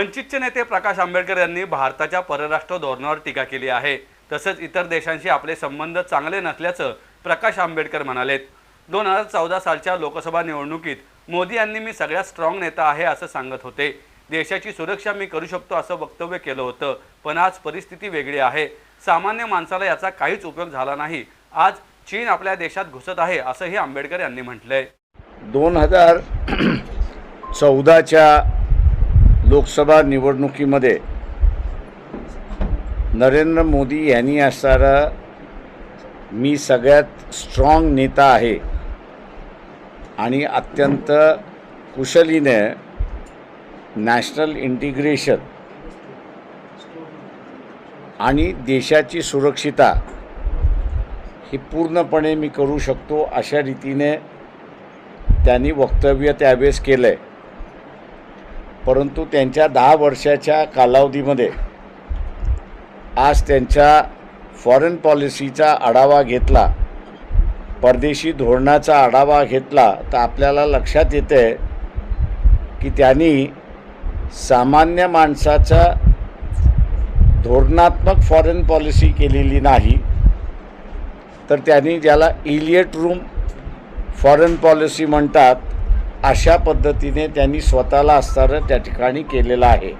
वंचितचे नेते प्रकाश आंबेडकर यांनी भारताच्या परराष्ट्र धोरणावर टीका केली आहे. तसंच इतर देशांशी आपले संबंध चांगले नसल्याचं प्रकाश आंबेडकर म्हणालेत. दोन हजार चौदा सालच्या लोकसभा निवडणुकीत मोदी यांनी मी सगळ्यात स्ट्रॉंग नेता आहे असं सांगत होते. देशाची सुरक्षा मी करू शकतो असं वक्तव्य केलं होतं पण आज परिस्थिती वेगळी आहे. सामान्य माणसाला याचा काहीच उपयोग झाला नाही. आज चीन आपल्या देशात घुसत आहे असंही आंबेडकर यांनी म्हटलंय. दोन हजार चौदाच्या लोकसभा निवडणुकीमध्ये नरेंद्र मोदी यांनी असणारा मी सगळ्यात स्ट्रॉंग नेता आहे. आणि अत्यंत कुशलीने नॅशनल इंटिग्रेशन आणि देशाची सुरक्षिता ही पूर्णपणे मी करू शकतो अशा रीतीने त्यांनी वक्तव्य त्यावेळेस केलं आहे परंतु त्यांच्या दहा वर्षाच्या कालावधीमध्ये आज त्यांच्या फॉरेन पॉलिसीचा आढावा घेतला परदेशी धोरणाचा आढावा घेतला तर आपल्याला लक्षात येते की त्यांनी सामान्य माणसाचा धोरणात्मक फॉरेन पॉलिसी केलेली नाही तर त्यांनी ज्याला इलियट रूम फॉरेन पॉलिसी म्हणतात अशा पद्धतीने त्यांनी स्वतःला असणारं त्या ठिकाणी केलेलं आहे.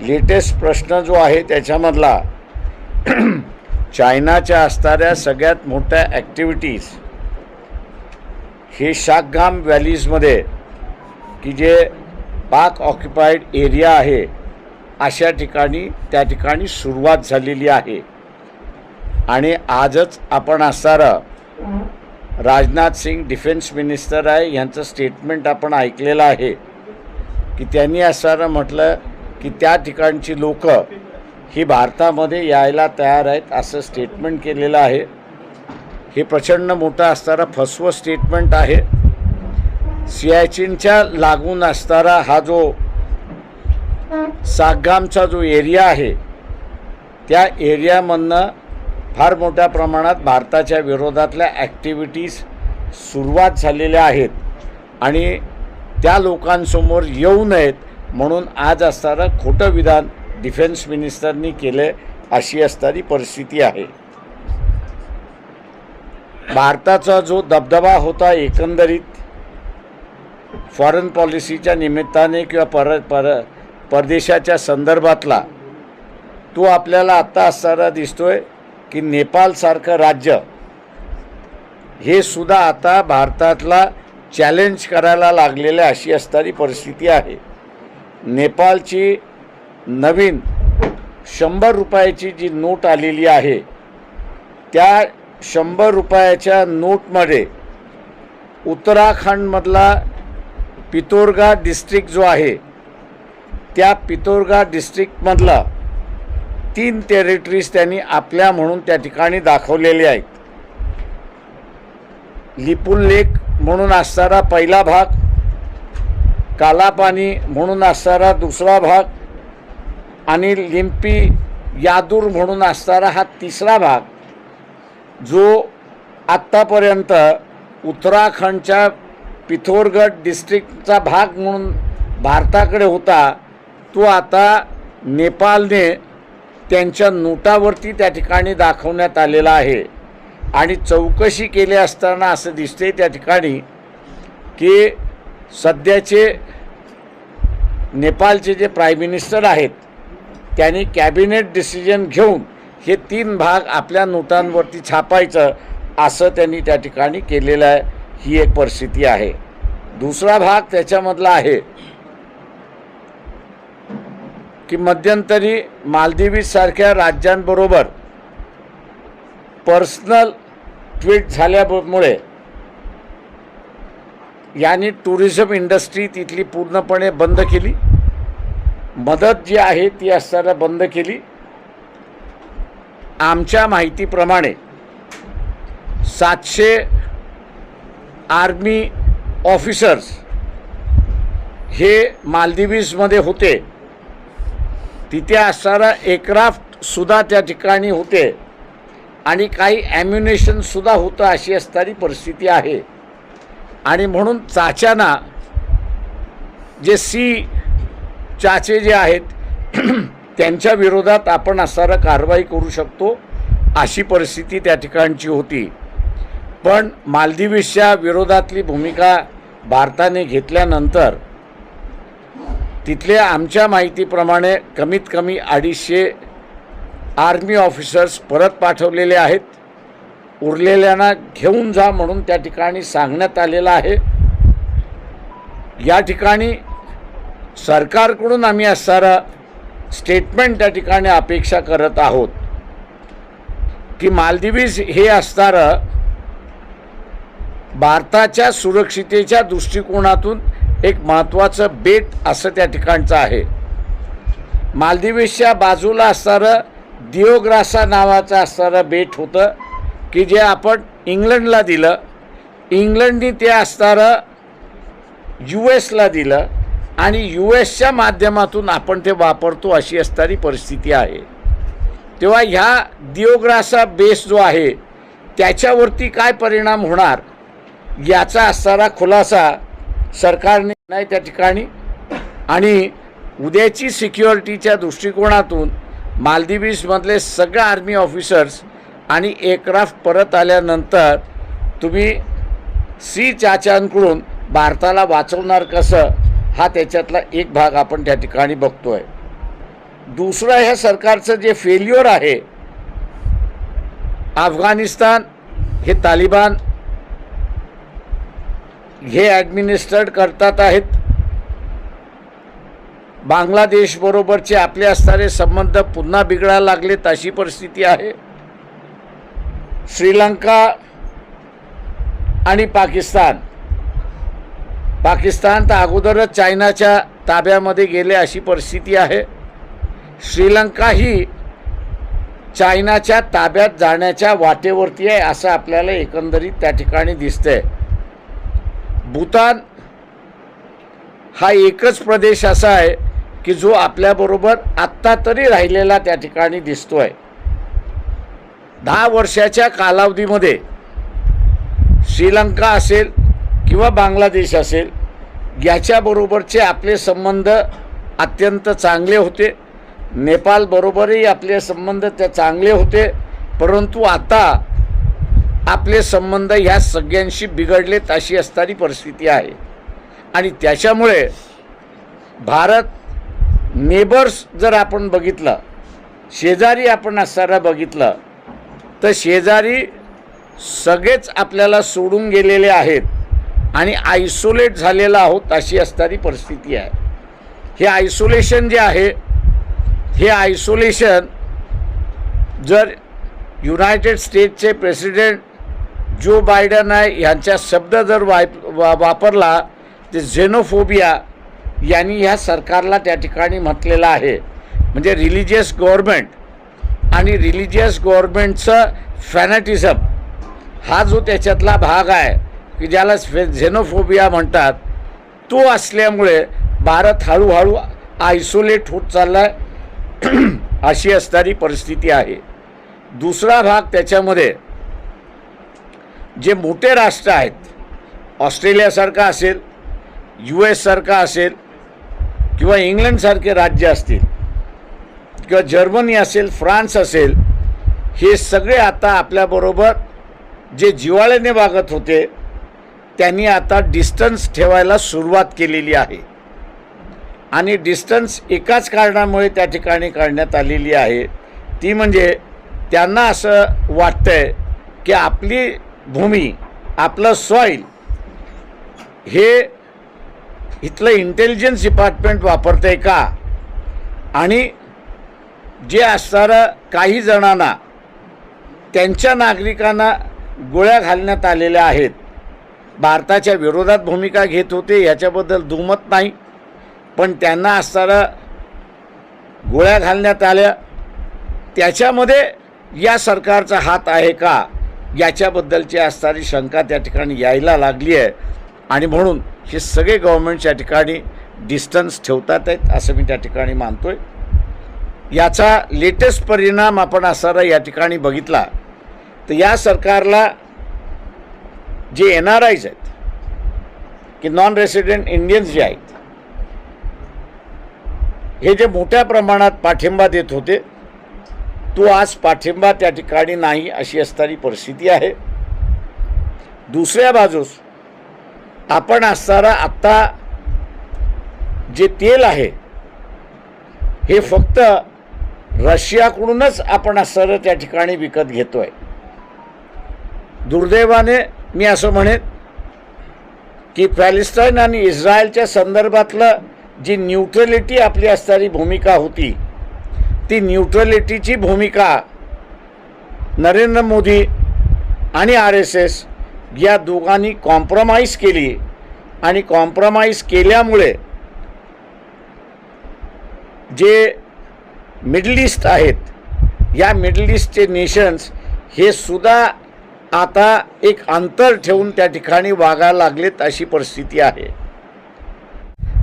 लेटेस्ट प्रश्न जो आहे त्याच्यामधला चायनाच्या असणाऱ्या सगळ्यात मोठ्या ॲक्टिव्हिटीज हे शाकघाम व्हॅलीजमध्ये की जे पाक ऑक्युपाईड एरिया आहे अशा ठिकाणी त्या ठिकाणी सुरुवात झालेली आहे. आणि आजच आपण असणारं राजनाथ सिंग डिफेन्स मिनिस्टर आहे यांचं स्टेटमेंट आपण ऐकलेलं आहे की त्यांनी असणारं म्हटलं की त्या ठिकाणची लोक ही भारतामध्ये यायला तयार आहेत असं स्टेटमेंट केलेलं आहे. हे प्रचंड मोठं असणारा फसवं स्टेटमेंट आहे. सियाचिनच्या लागून असणारा हा जो सागामचा जो एरिया आहे त्या एरियामधनं फार मोठ्या प्रमाणात भारताच्या विरोधातल्या ॲक्टिव्हिटीज सुरुवात झालेल्या आहेत आणि त्या लोकांसमोर येऊ नयेत म्हणून आज असणारं खोटं विधान डिफेन्स मिनिस्टरनी केलं अशी असणारी परिस्थिती आहे. भारताचा जो दबदबा होता एकंदरीत फॉरेन पॉलिसीच्या निमित्ताने किंवा पर पर परदेशाच्या संदर्भातला तो आपल्याला आत्ता असताना दिसतोय. की नेपाळसारखं राज्य हे सुद्धा आता भारतातला चॅलेंज करायला लागलेल्या अशी असणारी परिस्थिती आहे. नेपाळची नवीन शंभर रुपयाची जी नोट आलेली आहे त्या शंभर रुपयाच्या नोटमध्ये उत्तराखंडमधला पितोरगा डिस्ट्रिक्ट जो आहे त्या पितोरगा डिस्ट्रिक्टमधला तीन टेरिटरीज त्यांनी आपल्या म्हणून त्या ठिकाणी दाखवलेली आहेत. लिपुल लेक म्हणून असणारा पहिला भाग कालापानी म्हणून असणारा दुसरा भाग आणि लिंपी यादूर म्हणून असणारा हा तिसरा भाग जो आत्तापर्यंत उत्तराखंडच्या पिथोरगड डिस्ट्रिक्टचा भाग म्हणून भारताकडे होता तो आता नेपाळने त्यांच्या नोटावरती त्या ठिकाणी दाखवण्यात आलेला आहे. आणि चौकशी केली असताना असं दिसते त्या ठिकाणी की सध्याचे नेपाळचे जे प्राईम मिनिस्टर आहेत त्यांनी कॅबिनेट डिसिजन घेऊन हे तीन भाग आपल्या नोटांवरती छापायचं असं त्यांनी त्या ठिकाणी केलेलं आहे. ही एक परिस्थिती आहे. दुसरा भाग त्याच्यामधला आहे. की मध्यंतरी मालदिवीसारख्या राज्यांबरोबर पर्सनल ट्विट झाल्यामुळे यांनी टुरिझम इंडस्ट्री तिथली पूर्णपणे बंद केली. मदत जी आहे ती असताना बंद केली. आमच्या माहितीप्रमाणे सातशे आर्मी ऑफिसर्स हे मालदिवीजमध्ये होते. तिथे असणारा एक्राफ्टसुद्धा त्या ठिकाणी होते. आणि काही ॲम्युनेशनसुद्धा होतं अशी असणारी परिस्थिती आहे. आणि म्हणून चाच्यांना जे सी चाचे जे आहेत त्यांच्या विरोधात आपण असणारा कारवाई करू शकतो अशी परिस्थिती त्या ठिकाणची होती. पण मालदिवीसच्या विरोधातली भूमिका भारताने घेतल्यानंतर तिथले आमच्या माहितीप्रमाणे कमीत कमी अडीचशे आर्मी ऑफिसर्स परत पाठवलेले आहेत. उरलेल्यांना घेऊन जा म्हणून त्या ठिकाणी सांगण्यात आलेलं आहे. या ठिकाणी सरकारकडून आम्ही असणारा स्टेटमेंट त्या ठिकाणी अपेक्षा करत आहोत. की मालदिवीज हे असणारं भारताच्या सुरक्षितेच्या दृष्टिकोनातून एक महत्त्वाचं बेट असं त्या ठिकाणचं आहे. मालदिवीसच्या बाजूला असणारं दिओग्रासा नावाचं असणारं बेट होतं की जे आपण इंग्लंडला दिलं. इंग्लंडनी ते असणारं यू एसला दिलं आणि यू एसच्या माध्यमातून आपण ते वापरतो अशी असणारी परिस्थिती आहे. तेव्हा ह्या दिओग्रासा बेस जो आहे त्याच्यावरती काय परिणाम होणार याचा असणारा खुलासा सरकारने नाही त्या ठिकाणी. आणि उद्याची सिक्युरिटीच्या दृष्टिकोनातून मालदिवीजमधले सगळे आर्मी ऑफिसर्स आणि एअरक्राफ्ट परत आल्यानंतर तुम्ही सी चाच्यांकडून भारताला वाचवणार कसं हा त्याच्यातला एक भाग आपण त्या ठिकाणी बघतो आहे दुसरं ह्या सरकारचं जे फेल्युअर आहे अफगाणिस्तान हे तालिबान हे ॲडमिनिस्ट्रेट करतात आहेत. बांगलादेशबरोबरचे आपले असणारे संबंध पुन्हा बिघडायला लागलेत अशी परिस्थिती आहे. श्रीलंका आणि पाकिस्तान. पाकिस्तान तर अगोदरच चायनाच्या ताब्यामध्ये गेले अशी परिस्थिती आहे. श्रीलंका ही चायनाच्या ताब्यात जाण्याच्या वाटेवरती आहे असं आपल्याला एकंदरीत त्या ठिकाणी दिसतंय. भूतान हा एकच प्रदेश असा आहे की जो आपल्याबरोबर आत्ता तरी राहिलेला त्या ठिकाणी दिसतो आहे दहा वर्षाच्या कालावधीमध्ये श्रीलंका असेल किंवा बांगलादेश असेल याच्याबरोबरचे आपले संबंध अत्यंत चांगले होते. नेपाळबरोबरही आपले संबंध त्या चांगले होते परंतु आता आपले संबंध ह्या सगळ्यांशी बिघडलेत अशी असणारी परिस्थिती आहे. आणि त्याच्यामुळे भारत नेबर्स जर आपण बघितलं शेजारी आपण असताना बघितलं तर शेजारी सगळेच आपल्याला सोडून गेलेले आहेत आणि आयसोलेट झालेला आहोत अशी असणारी परिस्थिती आहे. हे आयसोलेशन जे आहे हे आयसोलेशन जर युनायटेड स्टेट्सचे प्रेसिडेंट जो बायडन आहे यांचा शब्द जर वाय वा वापरला ते झेनोफोबिया यांनी ह्या सरकारला त्या ठिकाणी म्हटलेलं आहे. म्हणजे रिलिजियस गव्हर्मेंट आणि रिलिजियस गव्हर्मेंटचं फॅनॅटिझम हा जो त्याच्यातला भाग आहे की ज्याला झेनोफोबिया म्हणतात तो असल्यामुळे भारत हळूहळू आयसोलेट होत चालला आहे अशी असणारी परिस्थिती आहे. दुसरा भाग त्याच्यामध्ये जे मोठे राष्ट्र आहेत ऑस्ट्रेलियासारखा असेल यू एससारखा असेल किंवा इंग्लंडसारखे राज्य असतील किंवा जर्मनी असेल फ्रान्स असेल हे सगळे आता आपल्याबरोबर जे जिवाळ्याने वागत होते त्यांनी आता डिस्टन्स ठेवायला सुरुवात केलेली आहे. आणि डिस्टन्स एकाच कारणामुळे त्या ठिकाणी काढण्यात आलेली आहे. ती म्हणजे त्यांना असं वाटतं आहे की आपली भूमी आपलं सॉईल हे इथलं इंटेलिजन्स डिपार्टमेंट वापरतंय का? आणि जे असणारं काही जणांना त्यांच्या नागरिकांना गोळ्या घालण्यात आलेल्या आहेत. भारताच्या विरोधात भूमिका घेत होते याच्याबद्दल दुमत नाही. पण त्यांना असणारं गोळ्या घालण्यात आल्या. त्याच्यामध्ये या सरकारचा हात आहे का? याच्याबद्दलची असणारी शंका त्या ठिकाणी यायला लागली आहे. आणि म्हणून हे सगळे गव्हर्मेंटच्या ठिकाणी डिस्टन्स ठेवतात आहेत असं मी त्या ठिकाणी मानतोय. याचा लेटेस्ट परिणाम आपण असणारा या ठिकाणी बघितला. तर या सरकारला जे एन आर आयज आहेत की नॉन रेसिडेंट इंडियन्स जे आहेत हे जे मोठ्या प्रमाणात पाठिंबा देत होते तो आज पाठिंबा त्या ठिकाणी नाही अशी असणारी परिस्थिती आहे. दुसऱ्या बाजूस आपण असणारा आत्ता जे तेल आहे हे फक्त रशियाकडूनच आपण असणारं त्या ठिकाणी विकत घेतोय. दुर्दैवाने मी असं म्हणेन की पॅलेस्टाईन आणि इस्रायलच्या संदर्भातलं जी न्यूट्रलिटी आपली असणारी भूमिका होती ती न्यूट्रलिटीची भूमिका नरेंद्र मोदी आणि आर एस एस या दोघांनी कॉम्प्रोमाइज केली. आणि कॉम्प्रोमाइज केल्यामुळे जे मिडल ईस्ट आहेत या मिडल ईस्टचे नेशन्स हे सुद्धा आता एक अंतर ठेवून त्या ठिकाणी वागायला लागलेत अशी परिस्थिती आहे.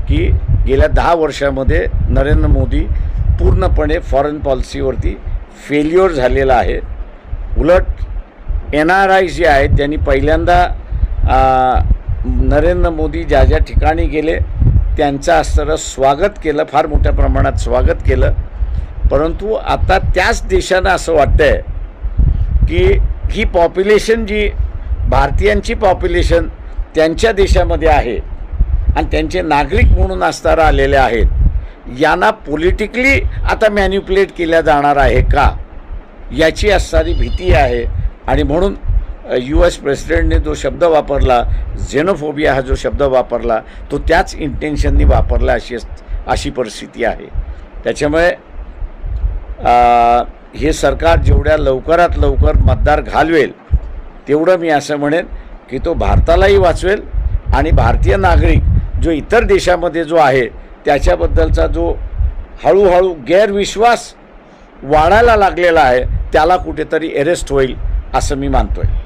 की गेल्या दहा वर्षामध्ये नरेंद्र मोदी पूर्णपणे फॉरेन पॉलिसीवरती फेल्युअर झालेला आहे. उलट एन आर आय जे आहेत त्यांनी पहिल्यांदा नरेंद्र मोदी ज्या ज्या ठिकाणी गेले त्यांचं असणारं स्वागत केलं फार मोठ्या प्रमाणात स्वागत केलं. परंतु आता त्याच देशानं असं वाटतंय की ही पॉप्युलेशन जी भारतीयांची पॉप्युलेशन त्यांच्या देशामध्ये आहे आणि त्यांचे नागरिक म्हणून असणारा आलेले आहेत. यांना पॉलिटिकली आता मॅन्युप्युलेट केल्या जाणार आहे का? याची असणारी भीती आहे. आणि म्हणून यू एस प्रेसिडेंटने जो शब्द वापरला झेनोफोबिया हा जो शब्द वापरला तो त्याच इंटेन्शननी वापरला अशी अशी परिस्थिती आहे. त्याच्यामुळे हे सरकार जेवढ्या लवकरात लवकर मतदार घालवेल तेवढं मी असं म्हणेन की तो भारतालाही वाचवेल आणि भारतीय नागरिक जो इतर देशामध्ये जो आहे त्याच्याबद्दलचा जो हळूहळू गैरविश्वास वाढायला लागलेला आहे त्याला कुठेतरी अरेस्ट होईल असं मी मानतो आहे